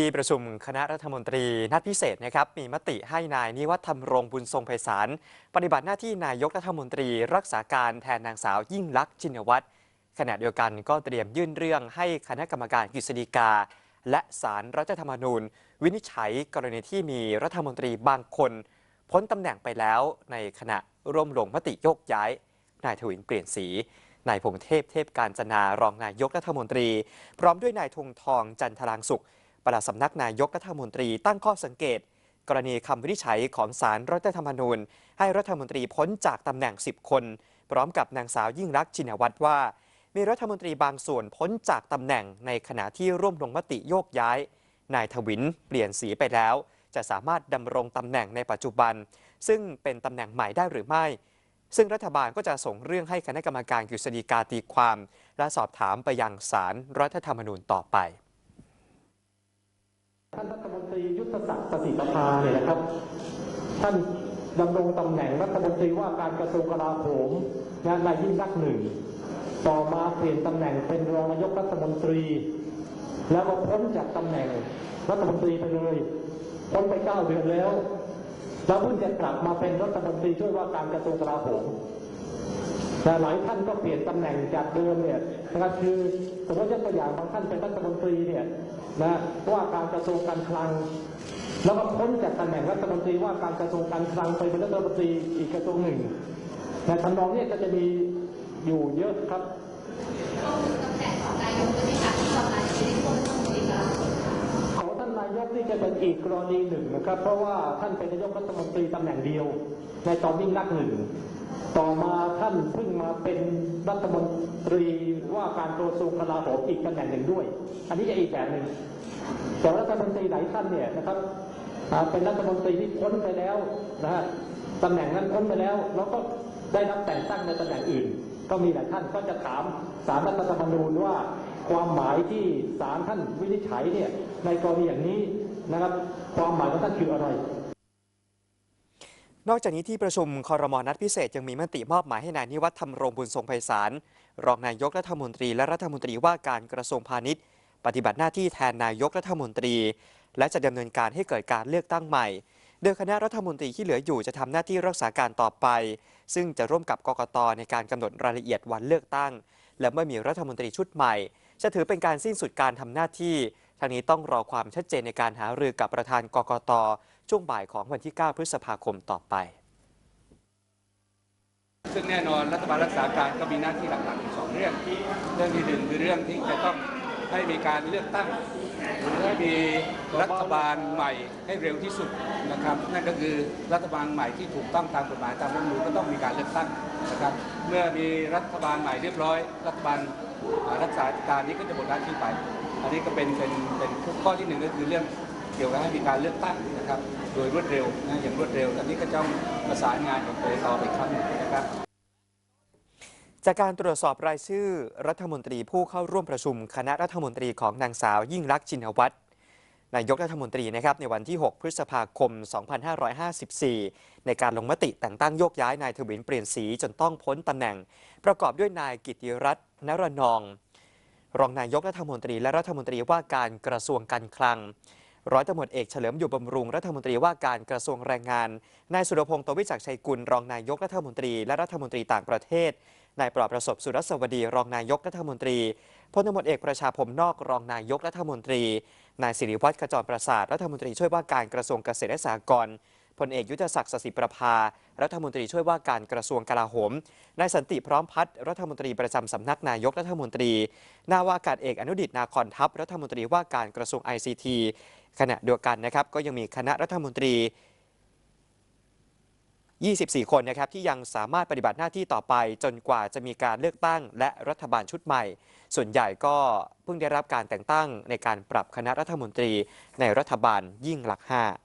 ที่ประชุมคณะรัฐมนตรีนัดพิเศษนะครับมีมติให้นายนิวัฒน์ธรรมรงบุญทรงไพศาลปฏิบัติหน้าที่นายกรัฐมนตรีรักษาการแทนนางสาวยิ่งลักษณ์ชินวัตรขณะเดียวกันก็เตรียมยื่นเรื่องให้คณะกรรมการกฤษฎีกา และศาลรัฐธรรมนูญ วินิจฉัยกรณีที่มีรัฐมนตรีบางคน พ้นตำแหน่งไปแล้วในขณะร่วมลงมติโยกย้าย นายทวินเปลี่ยนสีนายพงเทพเทพการจนารองนายกรัฐมนตรี พร้อมด้วยนายธงทองจันทรางสุข ปลัดสำนักนายกรัฐมนตรีตั้งข้อสังเกต กรณีคำวินิจฉัยของศาลรรัฐธรรมนูญ ให้รัฐมนตรีพ้นจากตำแหน่ง 10 คน พร้อมกับนางสาวยิ่งรักชินวัตรว่า มีรัฐมนตรีบางส่วนพ้นจากตำแหน่งในขณะที่ร่วมลงมติโยกย้าย นายทวินเปลี่ยนสีไปแล้ว จะสามารถดำรงตำแหน่งในปัจจุบัน ซึ่งเป็นตำแหน่งใหม่ได้หรือไม่ ซึ่งรัฐบาลก็จะส่งเรื่องให้คณะกรรมการกฤษฎีกาตีความ และสอบถามไปยังศาลรรัฐธรรมนูญต่อไปานรัฐมนตรียุทธศักดิ์สถิตภาเนี่ยนะครับ ท่านดำรงตำแหน่งรัฐมนตรีว่าการกระทรวงกลาโหมนะนายยิ่งรักหนึ่ง ต่อมาเปลี่ยนตำแหน่งเป็นรองนายกรัฐมนตรี แล้วก็พ้นจากตำแหน่งรัฐมนตรีไปเลยพ้นไปเก้าเดือนแล้ว แล้วเพิ่งจะกลับมาเป็นรัฐมนตรีช่วยว่าการกระทรวงกลาโหม แต่หลายท่านก็เปลี่ยนตำแหน่งจากเดิมเนี่ยนะครับคือสมมติยกตัวอย่างบางท่านเป็นรัฐมนตรีเนี่ยนะว่าการกระทรวงการคลัง แล้วก็พ้นจากตำแหน่งรัฐมนตรีว่าการกระทรวงการคลังไปเป็นรัฐมนตรีอีกกระทรวงหนึ่งแต่ทำนองเนี้ก็จะมีอยู่เยอะครับก็คือตำแหน่งของนายกใช่ไหมคะที่ตอนนั้นไม่ได้พ้นรัฐมนตรีกลาโหมว่านนายกนี่จะเป็นอีกกรณีหนึ่งนะครับ เพราะว่าท่านเป็นนายกรัฐมนตรีตำแหน่งเดียว ในตอนยิ่งรักหนึ่งต่อมา ท่านเพิ่งมาเป็นรัฐมนตรีว่าการกระทรวงกลาโหมอีกตำแหน่งหนึ่งด้วย อันนี้จะอีกแบบหนึ่งแต่รัฐมนตรีหลายท่านเนี่ยนะครับเป็นรัฐมนตรีที่พ้นไปแล้วนะฮะตำแหน่งนั้นพ้นไปแล้ว แล้วก็ได้รับแต่งตั้งในตำแหน่งอื่น ก็มีหลายท่านก็จะถามสารรัฐธรรมนูญว่าความหมายที่ศาลท่านวินิจฉัยเนี่ยในกรณีอย่างนี้นะครับ ความหมายของท่านคืออะไร นอกจากนี้ที่ประชุมคอรมอนัดพิเศษยังมีมติมอบหมายให้นายนิวัฒน์ธรรมรงบุญทรงไพศาลรองนายกรัฐมนตรีและรัฐมนตรีว่าการกระทรวงพาณิชย์ ปฏิบัติหน้าที่แทนนายกรัฐมนตรี และจะดำเนินการให้เกิดการเลือกตั้งใหม่ โดยคณะรัฐมนตรีที่เหลืออยู่จะทำหน้าที่รักษาการต่อไป ซึ่งจะร่วมกับกกตในการกำหนดรายละเอียดวันเลือกตั้ง และเมื่อมีรัฐมนตรีชุดใหม่ จะถือเป็นการสิ้นสุดการทำหน้าที่ทางนี้ต้องรอความชัดเจนในการหารือกับประธานกกต ช่วงบ่ายของวันที่ 9 พฤษภาคมต่อไป ซึ่งแน่นอนรัฐบาลรักษาการก็มีหน้าที่หลักๆอยู่สองเรื่อง เรื่องที่หนึ่งคือเรื่องที่จะต้องให้มีการเลือกตั้งหรือให้มีรัฐบาลใหม่ให้เร็วที่สุดนะครับนั่นก็คือรัฐบาลใหม่ที่ถูกต้องตามกฎหมายตามรัฐธรรมนูญก็ต้องมีการเลือกตั้งนะครับเมื่อมีรัฐบาลใหม่เรียบร้อย รัฐบาลรักษาการนี้ก็จะหมดหน้าที่ไป อันนี้ก็เป็นเป็นเป็นข้อที่หนึ่งก็คือเรื่อง เกี่ยวกับให้มีการเลือกตั้งนะครับ โดยรวดเร็วนะอย่างรวดเร็ว อันนี้ก็ต้องประสานงานกับกรตอีกครั้งหนึ่งนะครับจากการตรวจสอบรายชื่อรัฐมนตรีผู้เข้าร่วมประชุมคณะรัฐมนตรีของนางสาวยิ่งรักชินวัตรนายกรัฐมนตรีนะครับในวันที่ 6 พฤษภาคม 2554 ในการลงมติแต่งตั้งโยกย้ายนายทวินเปลี่ยนสีจนต้องพ้นตำแหน่ง ประกอบด้วยนายกิติรัตน์นรนอง รองนายกรัฐมนตรีและรัฐมนตรีว่าการกระทรวงการคลัง ร้อยตำรวจเอกเฉลิมอยู่บำรุงรัฐมนตรีว่าการกระทรวงแรงงาน นายสุรพงศ์ตวิจักชัยกุลรองนายกรัฐมนตรี และรัฐมนตรีต่างประเทศ นายปลอบประสบสุรสวดีรองนายกรัฐมนตรีพลตำรวจเอกประชาพมนอกรองนายกรัฐมนตรี นายสิริวัฒน์ขจรประสาทรัฐมนตรีช่วยว่าการกระทรวงเกษตรและสหกรณ์พลเอกยุทธศักดิ์สสิประภา รัฐมนตรีช่วยว่าการกระทรวงกลาโหม นายสันติพร้อมพัฒน์รัฐมนตรีประจำสำนักนายกรัฐมนตรี นาวากาศเอกอนุดิตนาคอนทัพ รัฐมนตรีว่าการกระทรวง ICT ขณะเดียวกันนะครับก็ยังมีคณะรัฐมนตรี 24 คนนะครับที่ยังสามารถปฏิบัติหน้าที่ต่อไปจนกว่าจะมีการเลือกตั้งและรัฐบาลชุดใหม่ ส่วนใหญ่ก็เพิ่งได้รับการแต่งตั้งในการปรับคณะรัฐมนตรีในรัฐบาลยิ่งหลัก5